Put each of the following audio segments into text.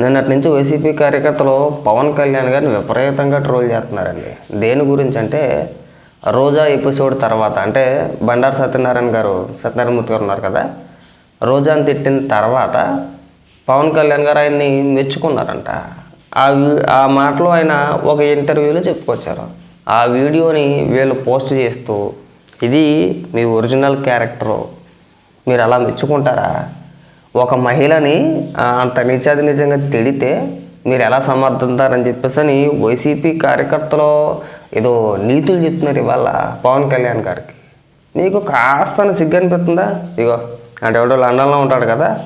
నిన్నటి నుంచి వైసీపీ కార్యకర్తలు పవన్ కళ్యాణ్ గారిని విపరీతంగా ట్రోల్ చేస్తున్నారండి. దేని గురించి అంటే రోజా ఎపిసోడ్ తర్వాత అంటే బండారు సత్యనారాయణ గారు సత్యనారాయణమూర్తి గారు ఉన్నారు కదా రోజాని తిట్టిన తర్వాత పవన్ కళ్యాణ్ గారు ఆయన్ని మెచ్చుకున్నారంట. ఆ వీ- ఆ మాటలో ఆయన ఒక ఇంటర్వ్యూలో చెప్పుకొచ్చారు. ఆ వీడియోని వీళ్ళు పోస్ట్ చేస్తూ ఇది మీ ఒరిజినల్ క్యారెక్టరు. మీరు అలా మెచ్చుకుంటారా? ఒక మహిళని అంత నిజాది నిజంగా తిడితే మీరు ఎలా సమర్థింతారని చెప్పేసి అని వైసీపీ కార్యకర్తలు ఏదో నీతులు చెప్తున్నారు ఇవాళ పవన్ కళ్యాణ్ గారికి. మీకు కాస్త సిగ్గు అనిపిస్తుందా ఇగో అంటే ఎవడో లండన్లో ఉంటాడు కదా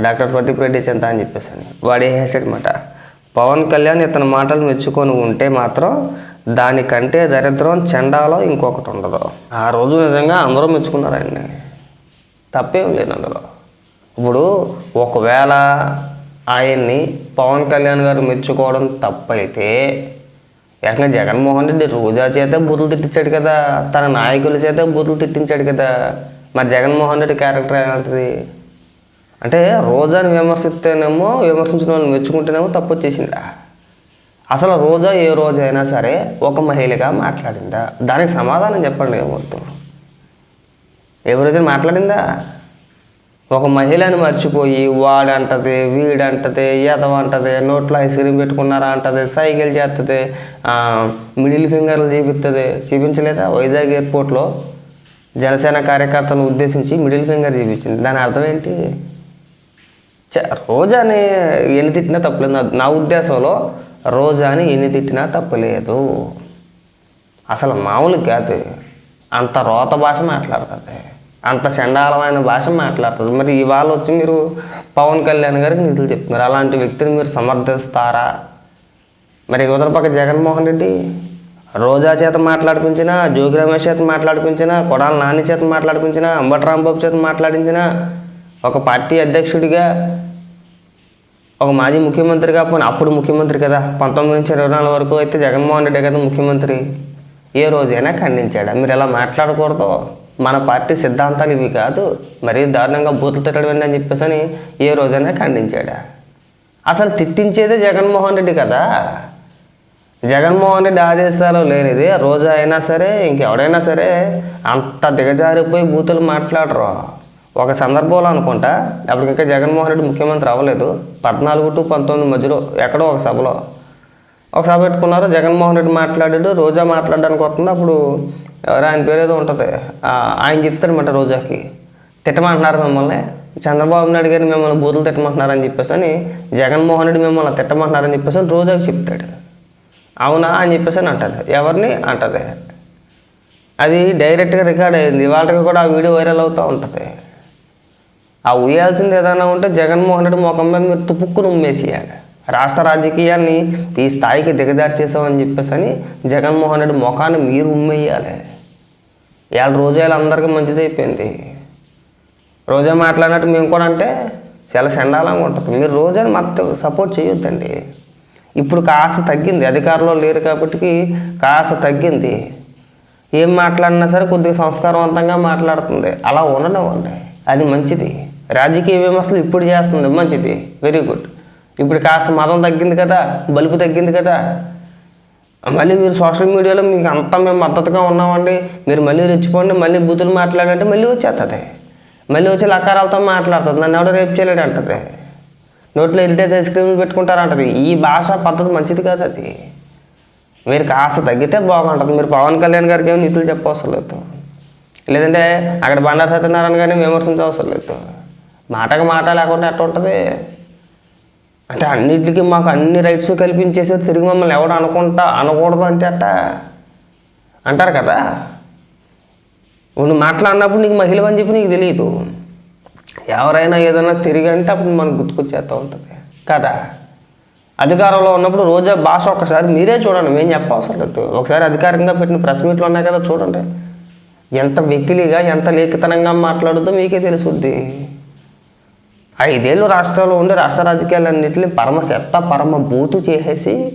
డాక్టర్ ప్రదీప్ రెడ్డి చెంత అని చెప్పేసి అని వాడు వేసాడనమాట పవన్ కళ్యాణ్ ఇతని మాటలు మెచ్చుకొని ఉంటే మాత్రం దానికంటే దరిద్రం చెండాలో ఇంకొకటి ఉండదు. ఆ రోజు నిజంగా అందరూ మెచ్చుకున్నారు ఆయన్ని. తప్పేం లేదు అందులో. ఇప్పుడు ఒకవేళ ఆయన్ని పవన్ కళ్యాణ్ గారు మెచ్చుకోవడం తప్పైతే ఏకంగా జగన్మోహన్ రెడ్డి రోజా చేత బూతులు తిట్టించాడు కదా తన నాయకుల చేత బూతులు తిట్టించాడు కదా మరి జగన్మోహన్ రెడ్డి క్యారెక్టర్ ఏమంటుంది? అంటే రోజాని విమర్శిస్తేనేమో విమర్శించిన వాళ్ళని మెచ్చుకుంటేనేమో తప్పు వచ్చేసిందా? అసలు రోజా ఏ రోజైనా సరే ఒక మహిళగా మాట్లాడిందా? దానికి సమాధానం చెప్పండి మొత్తం. ఎవరైతే మాట్లాడిందా? ఒక మహిళని మర్చిపోయి వాడంటది వీడంటది ఎదవంటది నోట్లో ఐస్ క్రీమ్ పెట్టుకున్నారా అంటది సైకిల్ చేస్తుంది మిడిల్ ఫింగర్లు చూపిస్తుంది చూపించలేదా? వైజాగ్ ఎయిర్పోర్ట్లో జనసేన కార్యకర్తను ఉద్దేశించి మిడిల్ ఫింగర్ చూపించింది. దాని అర్థం ఏంటి? చ- రోజాని ఎన్ని తిట్టినా తప్పలేదు. నా ఉద్దేశంలో రోజాని ఎన్ని తిట్టినా తప్పలేదు. అసలు మామూలు కాదు. అంత రోత భాష మాట్లాడుతుంది. అంత చండాలమైన భాష మాట్లాడతారు. మరి ఇవాళ వచ్చి మీరు పవన్ కళ్యాణ్ గారికి నిధులు చెప్తున్నారు. అలాంటి వ్యక్తిని మీరు సమర్థిస్తారా? మరి ఇవతల పక్క జగన్మోహన్ రెడ్డి రోజా చేత మాట్లాడిపించినా జోగి రమేష్ చేత మాట్లాడిపించినా కొడాల నాని చేత మాట్లాడిపించినా అంబటరాంబాబు చేత మాట్లాడించిన ఒక పార్టీ అధ్యక్షుడిగా ఒక మాజీ ముఖ్యమంత్రిగా పోనీ అప్పుడు ముఖ్యమంత్రి కదా పంతొమ్మిది నుంచి ఇరవై నాలుగు వరకు అయితే జగన్మోహన్ రెడ్డి కదా ముఖ్యమంత్రి ఏ రోజైనా ఖండించాడా? మీరు ఎలా మాట్లాడకూడదు? మన పార్టీ సిద్ధాంతాలు ఇవి కాదు మరీ దారుణంగా బూతులు తిట్టడం అని చెప్పేసి అని ఏ రోజైనా ఖండించాడా? అసలు తిట్టించేదే జగన్మోహన్ రెడ్డి కదా. జగన్మోహన్ రెడ్డి ఆదేశాలు లేనిది రోజా అయినా సరే ఇంకెవడైనా సరే అంత దిగజారిపోయి బూతులు మాట్లాడరు. ఒక సందర్భంలో అనుకుంటా అప్పుడు ఇంకా జగన్మోహన్ రెడ్డి ముఖ్యమంత్రి అవ్వలేదు. పద్నాలుగు టు పంతొమ్మిది మధ్యలో ఎక్కడో ఒక సభలో. ఒక సభ పెట్టుకున్నారు జగన్మోహన్ రెడ్డి మాట్లాడాడు రోజా మాట్లాడడానికి వస్తుంది అప్పుడు ఎవరు ఆయన పేరు ఏదో ఉంటుంది. ఆయన చెప్తాడనమాట రోజాకి. తిట్టమంటున్నారు మిమ్మల్ని. చంద్రబాబు నాయుడు గారిని మిమ్మల్ని బూతులు తిట్టమంటున్నారని చెప్పేసి అని జగన్మోహన్ రెడ్డి మిమ్మల్ని తిట్టమంటున్నారని చెప్పేసి అని రోజాకి చెప్తాడు. అవునా అని చెప్పేసి అని అంటది. ఎవరిని? అంటది. అది డైరెక్ట్గా రికార్డ్ అయింది. వాళ్ళకి కూడా ఆ వీడియో వైరల్ అవుతూ ఉంటుంది. ఆ ఉయ్యాల్సింది ఏదైనా ఉంటే జగన్మోహన్ రెడ్డి ముఖం మీద మీరు తుపుక్కును ఉమ్మేసేయాలి రాష్ట్ర రాజకీయాన్ని ఈ స్థాయికి దిగజార్చేసామని చెప్పేసి అని జగన్మోహన్ రెడ్డి ముఖాన్ని మీరు ఉమ్మేయాలి. ఇవాళ రోజాలు అందరికీ మంచిది అయిపోయింది. రోజా మాట్లాడినట్టు మేము కూడా అంటే చాలా చండాలంగా ఉంటుంది. మీరు రోజాని మొత్తం సపోర్ట్ చేయొద్దండి. ఇప్పుడు కాస్త తగ్గింది. అధికారంలో లేరు కాబట్టి కాస్త తగ్గింది. ఏం మాట్లాడినా సరే కొద్దిగా సంస్కారవంతంగా మాట్లాడుతుంది. అలా ఉండనివ్వండి. అది మంచిది. రాజకీయ విమర్శలు ఇప్పుడు చేస్తుంది. మంచిది. వెరీ గుడ్ ఇప్పుడు కాస్త మతం తగ్గింది కదా బలుపు తగ్గింది కదా మళ్ళీ మీరు సోషల్ మీడియాలో మీకు అంతా మేము మద్దతుగా ఉన్నామండి. మీరు మళ్ళీ రెచ్చిపోండి మళ్ళీ బూతులు మాట్లాడంటే మళ్ళీ వచ్చేస్తుంది మళ్ళీ వచ్చి లకారాలతో మాట్లాడుతుంది. నన్ను ఎవడో రేపు చేయలేడు అంటది. నోట్లో ఇరిటేజ్ ఐస్ క్రీమ్లు పెట్టుకుంటారంటది. ఈ భాష పద్ధతి మంచిది కాదు అది. మీరు కాస్త తగ్గితే బాగుంటుంది. మీరు పవన్ కళ్యాణ్ గారికి ఏమి నీతులు చెప్పవసరం లేదు. లేదంటే అక్కడ బండారు సత్యనారాయణ గారిని విమర్శించవసరం లేదు. మాటకు మాట లేకుండా ఎట్ట ఉంటుంది అంటే అన్నిటికి మాకు అన్ని రైట్స్ కల్పించేసి తిరిగి మమ్మల్ని ఎవడు అనుకుంటా అనకూడదు అంటే అట్ట? అంటారు కదా? నువ్వు మాట్లాడినప్పుడు నీకు మహిళ అని చెప్పి నీకు తెలియదు. ఎవరైనా ఏదైనా తిరిగి అంటే అప్పుడు మనకు గుర్తుకొచ్చేస్తూ ఉంటుంది. కదా? అధికారంలో ఉన్నప్పుడు రోజా భాష ఒకసారి మీరే చూడండి మేము చెప్పవసరం లేదు. ఒకసారి అధికారికంగా పెట్టిన ప్రెస్ మీట్లు ఉన్నాయి కదా చూడండి. ఎంత వెకిలిగా ఎంత లేఖితనంగా మాట్లాడుద్దో మీకే తెలుసుద్ది. ఐదేళ్ళు రాష్ట్రంలో ఉండి రాష్ట్ర రాజకీయాలన్నింటినీ పరమ చెత్త పరమ బూతు చేసేసి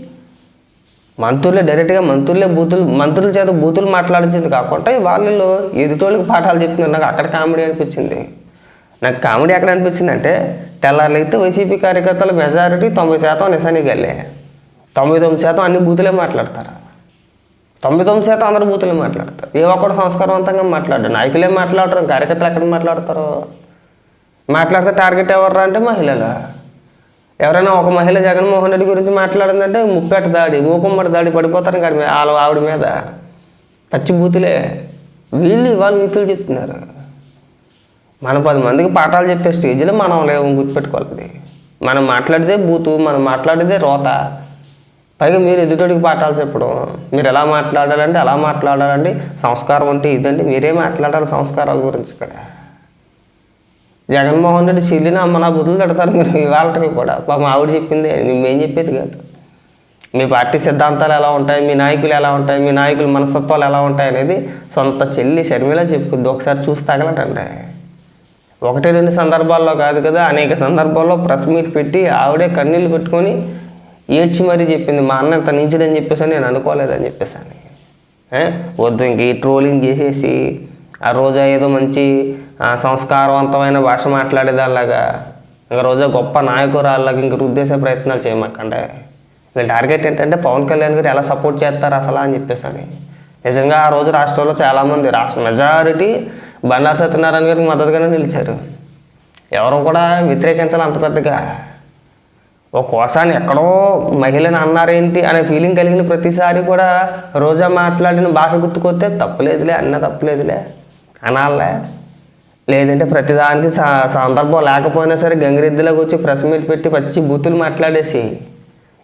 మంత్రులే డైరెక్ట్గా మంత్రులే బూతులు మంత్రుల చేత బూతులు మాట్లాడించింది కాకుండా వాళ్ళు ఎదుటోళ్ళకి పాఠాలు చెప్తున్నారు. నాకు అక్కడ కామెడీ అనిపించింది. నాకు కామెడీ ఎక్కడ అనిపించింది అంటే తెల్లారులైతే వైసీపీ కార్యకర్తల మెజారిటీ తొంభై శాతం నిశానికి వెళ్ళే. తొంభై తొమ్మిది శాతం అన్ని బూతులే మాట్లాడతారు. తొంభై తొమ్మిది శాతం అందరూ బూతులే మాట్లాడతారు. ఏ ఒక్కడు సంస్కారవంతంగా మాట్లాడారు నాయకులే మాట్లాడరు. కార్యకర్తలు ఎక్కడ మాట్లాడతారు? మాట్లాడితే టార్గెట్ ఎవర్రా అంటే మహిళలు? ఎవరైనా ఒక మహిళ జగన్మోహన్ రెడ్డి గురించి మాట్లాడిందంటే ముప్పేట దాడి మూకుమ్మడి దాడి పడిపోతారు కాడి మీద వాళ్ళ ఆవిడ మీద. పచ్చి బూతులే వీళ్ళు వాళ్ళు వీతులు చెప్తున్నారు. మన పది మందికి పాఠాలు చెప్పే స్టేజ్లో మనం లేవు గుర్తుపెట్టుకోవాలి? మనం మాట్లాడితే బూతు మనం మాట్లాడితే రోత. పైగా మీరు ఎదుటోడికి పాఠాలు చెప్పడం. మీరు ఎలా మాట్లాడాలంటే అలా మాట్లాడాలండి. సంస్కారం అంటే ఇదండి. మీరే మాట్లాడాలి సంస్కారాల గురించి ఇక్కడ. జగన్మోహన్ రెడ్డి చెల్లిన అమ్మ నా బుద్ధులు తిడతారు మీరు. ఇవాళకి కూడా. పాపం ఆవిడ చెప్పింది. మేం చెప్పేది కాదు. మీ పార్టీ సిద్ధాంతాలు ఎలా ఉంటాయి? మీ నాయకులు ఎలా ఉంటాయి? మీ నాయకుల మనస్తత్వాలు ఎలా ఉంటాయి అనేది సొంత చెల్లి షర్మిల చెప్పుద్ది ఒకసారి చూసి తగలటండి. ఒకటి రెండు సందర్భాల్లో కాదు కదా అనేక సందర్భాల్లో ప్రెస్ మీట్ పెట్టి ఆవిడే కన్నీళ్ళు పెట్టుకొని ఏడ్చి మరీ చెప్పింది. మా అన్న ఇంత నించడని చెప్పేసి నేను అనుకోలేదని చెప్పేసాను వద్దు ఇంక ఈ ట్రోలింగ్ చేసేసి ఆ రోజా ఏదో మంచి సంస్కారవంతమైన భాష మాట్లాడేదానిలాగా ఇంకా రోజా గొప్ప నాయకురాల్లాగా ఇంక రుద్దేసే ప్రయత్నాలు చేయమాకండి వీళ్ళ టార్గెట్ ఏంటంటే పవన్ కళ్యాణ్ గారు ఎలా సపోర్ట్ చేస్తారు అసలు అని చెప్పేసి అని. నిజంగా ఆ రోజు రాష్ట్రంలో చాలామంది రాష్ట్ర మెజారిటీ బండారు సత్యనారాయణ గారికి మద్దతుగానే నిలిచారు. ఎవరు కూడా వ్యతిరేకించాలి అంత పెద్దగా. ఒక కోసాన్ని ఎక్కడో మహిళను అన్నారేంటి అనే ఫీలింగ్ కలిగిన ప్రతిసారి కూడా రోజా మాట్లాడిన భాష గుర్తుకొస్తే తప్పులేదులే అన్న తప్పులేదులే అనాలే. లేదంటే ప్రతిదానికి సందర్భం లేకపోయినా సరే గంగిరెద్దులోకి వచ్చి ప్రెస్ మీట్ పెట్టి పచ్చి బూతులు మాట్లాడేసి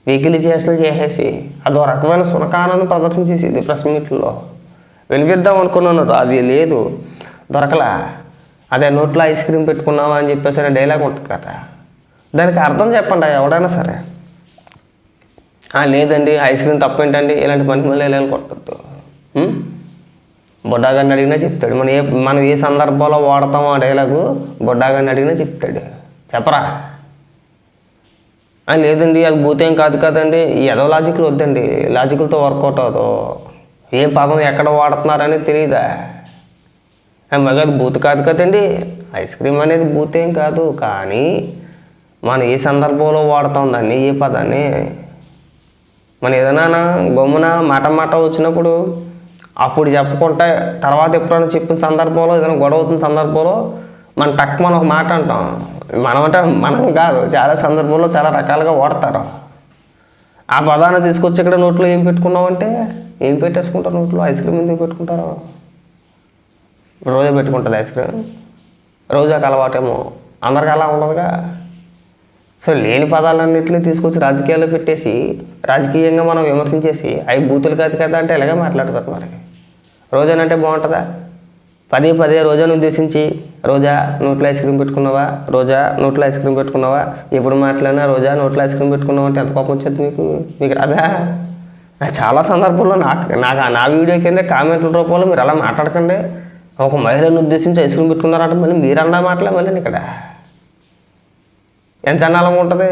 వెకిలి చేష్టలు చేసేసి అదో రకమైన సునకానందం ప్రదర్శన చేసేది ప్రెస్ మీట్లో. వినిపిద్దాం అనుకున్నాను అది లేదు. దొరకలా. అదే నోట్లో ఐస్ క్రీమ్ పెట్టుకున్నావా అని చెప్పేసి అనే డైలాగ్ ఉంటుంది కదా. దానికి అర్థం చెప్పండి ఎవడైనా సరే. లేదండి ఐస్ క్రీమ్ తప్పేంటండి? ఇలాంటి పనికి మళ్ళీ వెళ్ళాలి కొట్టద్దు. బొడ్డాగాన్ని అడిగినా చెప్తాడు. మనం ఏ మనం ఏ సందర్భంలో వాడతామో ఆ డైలాగు బొడ్డాగాన్ని అడిగినా చెప్తాడు. చెప్పరా? లేదండి అది భూతేం కాదు కదండి. ఏదో లాజిక్లు వద్దండి. లాజిక్లతో వర్కౌట్ అవుతావు ఏ పదం ఎక్కడ వాడుతున్నారని తెలియదా మగ అది బూత్ కాదు కదండి. ఐస్ క్రీమ్ అనేది బూత్ ఏం కాదు. కానీ మనం ఏ సందర్భంలో వాడతాం దాన్ని ఏ పదాన్ని? మన ఏదైనా గమ్మున మాట మాట వచ్చినప్పుడు అప్పుడు చెప్పుకుంటే తర్వాత ఎప్పుడైనా చెప్పిన సందర్భంలో ఏదైనా గొడవ అవుతున్న సందర్భంలో మన టక్ మనం ఒక మాట అంటాం. మనం అంటే మనం కాదు చాలా సందర్భంలో చాలా రకాలుగా వాడతారు. ఆ పదాన్ని తీసుకొచ్చి ఇక్కడ నోట్లో ఏం పెట్టుకున్నావు అంటే ఏం పెట్టేసుకుంటారు నోట్లో? ఐస్ క్రీమ్ ఎందుకు పెట్టుకుంటారు? రోజా పెట్టుకుంటుంది ఐస్ క్రీమ్. రోజాకి అలవాటేమో. అందరికి అలా ఉండదుగా. సో లేని పదాలన్నింటినీ తీసుకొచ్చి రాజకీయాల్లో పెట్టేసి రాజకీయంగా మనం విమర్శించేసి అవి బూతులు కాదు కదా అంటే ఇలాగే మాట్లాడతారు మరి? రోజానంటే బాగుంటుందా? పదే పదే రోజాను ఉద్దేశించి రోజా నోట్లో ఐస్ క్రీమ్ పెట్టుకున్నావా? రోజా నోట్లో ఐస్ క్రీమ్ పెట్టుకున్నావా? ఎప్పుడు మాట్లాడినా రోజా నోట్లో ఐస్ క్రీమ్ పెట్టుకున్నావా? అంటే ఎంత కోపం వచ్చేది మీకు? మీకు రాదా? చాలా సందర్భాల్లో నాకు నాకు నా వీడియో కింద కామెంట్ల రూపంలో మీరు అలా మాట్లాడకండి. ఒక మహిళను ఉద్దేశించి ఐస్ క్రీమ్ పెట్టుకున్నారంటే మళ్ళీ మీరు అన్నా మాటలే మళ్ళీ ఇక్కడ. ఎంత అనాలం ఉంటుంది?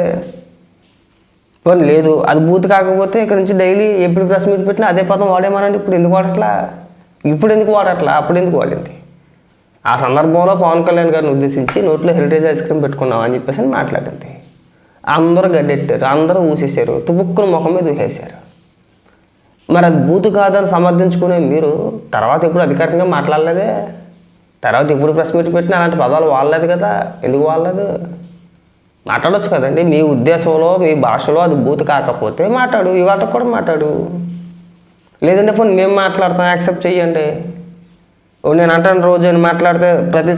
పోనీ లేదు అది బూత్ కాకపోతే ఇక్కడ నుంచి డైలీ ఎప్పుడు ప్రెస్ మీట్ పెట్టినా అదే పదం వాడేమానండి? ఇప్పుడు ఎందుకు వాడట్లా? ఇప్పుడు ఎందుకు వాడట్లా? అప్పుడు ఎందుకు వాడింది? ఆ సందర్భంలో పవన్ కళ్యాణ్ గారిని ఉద్దేశించి నోట్లో హెరిటేజ్ ఐస్ క్రీమ్ పెట్టుకున్నాం అని చెప్పేసి మాట్లాడింది. అందరూ గడ్డెట్టారు అందరూ ఊసేసారు తుపుక్కుని ముఖం మీద ఊసేశారు. మరి అది బూతు కాదని సమర్థించుకునే మీరు తర్వాత ఎప్పుడు అధికారికంగా మాట్లాడలేదే? తర్వాత ఎప్పుడు ప్రెస్ మీట్ పెట్టినా అలాంటి పదాలు వాడలేదు కదా? ఎందుకు వాడలేదు? మాట్లాడొచ్చు కదండి మీ ఉద్దేశంలో మీ భాషలో అది బూతు కాకపోతే మాట్లాడు ఇవాట కూడా మాట్లాడు. లేదంటే పోనీ మేము మాట్లాడతాం యాక్సెప్ట్ చెయ్యండి నేను అంటాను రోజు అని మాట్లాడితే ప్రతి